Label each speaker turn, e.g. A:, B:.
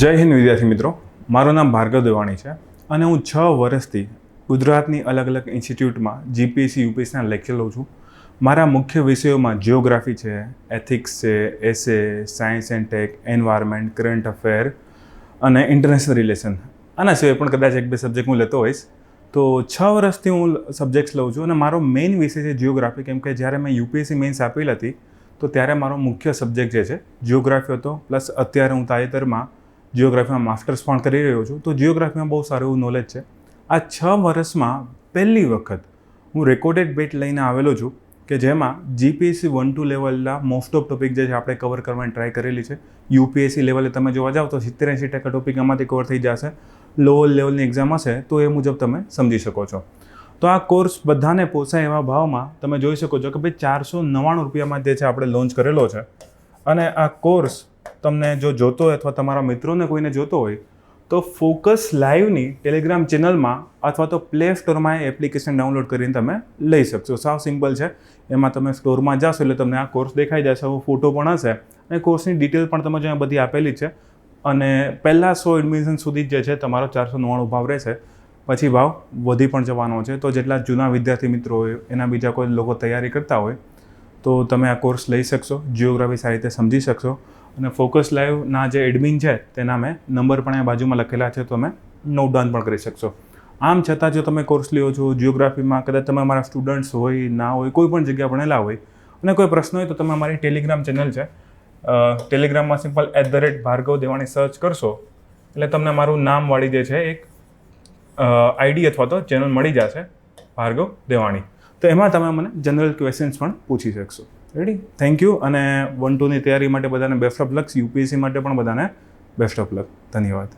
A: જય હિન્દ વિદ્યાર્થી મિત્રો. મારું નામ ભાર્ગવ દેવાણી છે અને હું છ વર્ષથી ગુજરાતની અલગ અલગ ઇન્સ્ટિટ્યૂટમાં જીપીએસસી યુપીએસસીના લેક્ચર લઉં છું. મારા મુખ્ય વિષયોમાં જિયોગ્રાફી છે એથિક્સ છે essay science and tech environment current affair અને ઇન્ટરનેશનલ રિલેશન આના સિવાય પણ કદાચ એક બે સબ્જેક્ટ હું લેતો હોઈશ. તો છ વર્ષથી હું સબ્જેક્ટ્સ લઉં છું અને મારો મેઇન વિષય છે જિયોગ્રાફી કેમ કે જ્યારે મેં યુપીએસસી મેન્સ આપેલ હતી, તો ત્યારે મારો મુખ્ય સબ્જેક્ટ જે છે જિયોગ્રાફી હતો. પ્લસ અત્યારે હું તાજેતરમાં જિયોગ્રાફીમાં માસ્ટર્સ પણ કરી રહ્યો છું. તો જિયોગ્રાફીમાં બહુ સારું એવું નોલેજ છે. આ છ વર્ષમાં પહેલી વખત હું રેકોર્ડેડ બેટ લઈને આવેલો છું કે જેમાં જીપીએસસી વન ટુ લેવલના મોસ્ટ ઓફ ટોપિક જે છે આપણે કવર કરવાની ટ્રાય કરેલી છે. યુપીએસસી લેવલે તમે જોવા જાઓ તો સિત્તેર એંસી ટકા ટોપિક આમાંથી કવર થઈ જશે. લોઅર લેવલની એક્ઝામ હશે તો એ મુજબ તમે સમજી શકો છો. તો આ કોર્સ બધાને પોસાય એવા ભાવમાં તમે જોઈ શકો છો કે ભાઈ ચારસો નવ્વાણું રૂપિયામાં જે છે આપણે લોન્ચ કરેલો છે. અને આ કોર્સ તમને જો જોતો હોય અથવા તમારા મિત્રોને કોઈને જોતો હોય, તો ફોકસ લાઈવની ટેલિગ્રામ ચેનલમાં અથવા તો પ્લે સ્ટોરમાં એ એપ્લિકેશન ડાઉનલોડ કરીને તમે લઈ શકશો. સાવ સિમ્પલ છે. એમાં તમે સ્ટોરમાં જશો એટલે તમને આ કોર્સ દેખાઈ જશે ફોટો પણ હશે અને કોર્સની ડિટેલ પણ તમે જો બધી આપેલી છે. અને પહેલાં સો એડમિશન સુધી જ જે છે તમારો ચારસો નવ્વાણું ભાવ રહેશે. પછી ભાવ વધી પણ જવાનો છે. તો જેટલા જૂના વિદ્યાર્થી મિત્રો હોય, એના બીજા કોઈ લોકો તૈયારી કરતા હોય, તો તમે આ કોર્સ લઈ શકશો. જિયોગ્રાફી સારી રીતે સમજી શકશો. અને ફોકસ લાઈવના જે એડમિન છે, તેના મેં નંબર પણ અહીંયા બાજુમાં લખેલા છે તમે નોટ ડાઉન પણ કરી શકશો. આમ છતાં જો તમે કોર્સ લ્યો છો જિયોગ્રાફીમાં કદાચ તમે અમારા સ્ટુડન્ટ્સ હોય, ના હોય, કોઈ પણ જગ્યા ભણેલા હોય, અને કોઈ પ્રશ્ન હોય તો તમે અમારી ટેલિગ્રામ ચેનલ છે ટેલિગ્રામમાં simple at the rate Bhargav Devani search કરશો, એટલે તમને મારું નામવાળી જે છે, એક આઈડી અથવા તો ચેનલ મળી જશે, ભાર્ગવ દેવાણી. તો એમાં તમે મને જનરલ ક્વેશ્ચન્સ પણ પૂછી શકશો. રેડી થેન્ક યુ અને વન ટુની તૈયારી માટે બધાને બેસ્ટ ઓફ લક યુપીએસસી માટે પણ બધાને બેસ્ટ ઓફ લક ધન્યવાદ.